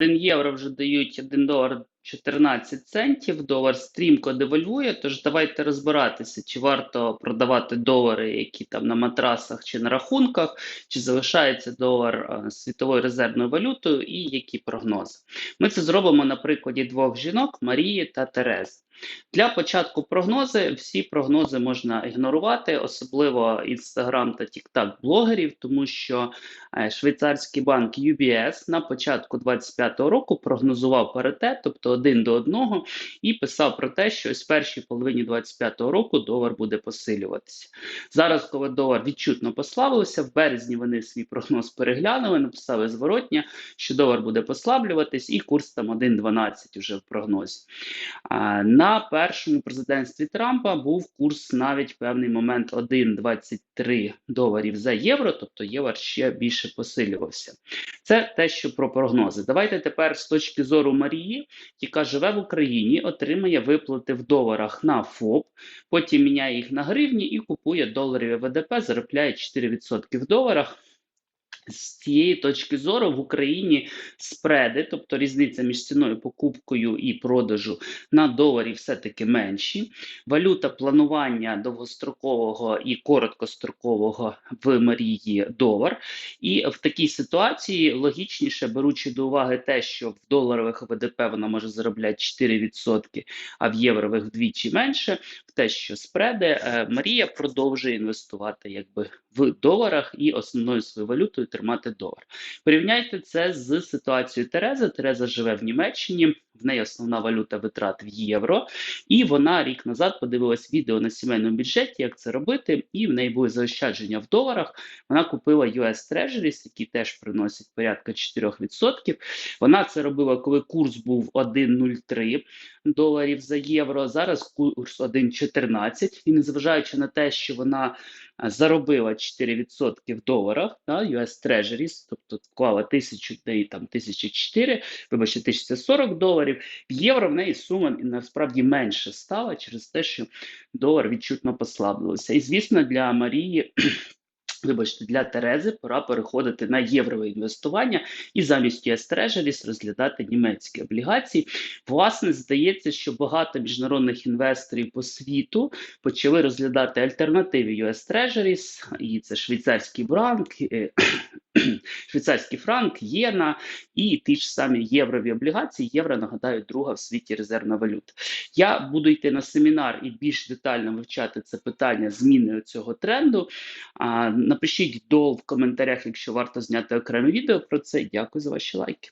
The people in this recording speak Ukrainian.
1 євро вже дають 1 долар 14 центів. Долар стрімко девальвує. Тож давайте розбиратися, чи варто продавати долари, які там на матрасах чи на рахунках, чи залишається долар е, світовою резервною валютою, і які прогнози. Ми це зробимо на прикладі двох жінок Марії та Терези. Для початку прогнози всі прогнози можна ігнорувати, особливо Instagram та TikTok блогерів, тому що е, швейцарський банк UBS на початку 2025 року прогнозував паритет, тобто один до одного, і писав про те, що ось в першій половині 2025 року долар буде посилюватися. Зараз, коли долар відчутно послабився, в березні вони свій прогноз переглянули, написали зворотня, що долар буде послаблюватись, і курс там 1,12 вже в прогнозі. А, На першому президентстві Трампа був курс навіть в певний момент 1,23 доларів за євро, тобто євро ще більше посилювався. Це те, що про прогнози. Давайте тепер з точки зору Марії, яка живе в Україні, отримає виплати в доларах на ФОП, потім міняє їх на гривні і купує доларові ВДП, заробляє 4% в доларах. З цієї точки зору в Україні спреди, тобто різниця між ціною покупкою і продажу на доларі все-таки менші. Валюта планування довгострокового і короткострокового в Марії долар. І в такій ситуації логічніше, беручи до уваги те, що в доларових ВДП вона може заробляти 4%, а в єврових вдвічі менше, те, що спреди, е, Марія продовжує інвестувати якби в доларах і основною своєю валютою тримати долар. Порівняйте це з ситуацією Терези. Тереза живе в Німеччині, в неї основна валюта витрат в євро, і вона рік назад подивилась відео на сімейному бюджеті, як це робити, і в неї були заощадження в доларах. Вона купила US Treasuries, які теж приносять порядка 4%. Вона це робила, коли курс був 1,03 доларів за євро. Зараз курс 1,14. І незважаючи на те, що вона заробила 4% в доларах, да, US Treasuries, тобто вклала тисячу неї там 1004, вибачте, 1040 доларів. В євро в неї сума насправді менше стала через те, що долар відчутно послаблився. І звісно, для Марії. Вибачте, для Терези пора переходити на єврове інвестування і замість US Treasuries розглядати німецькі облігації. Власне, здається, що багато міжнародних інвесторів по світу почали розглядати альтернативи US Treasuries, і це швейцарський бранк, швейцарський франк, єна і ті ж самі єврові облігації. Євро нагадаю, друга в світі резервна валюта. Я буду йти на семінар і більш детально вивчати це питання зміни цього тренду. А, Напишіть до в коментарях, якщо варто зняти окреме відео про це. Дякую за ваші лайки.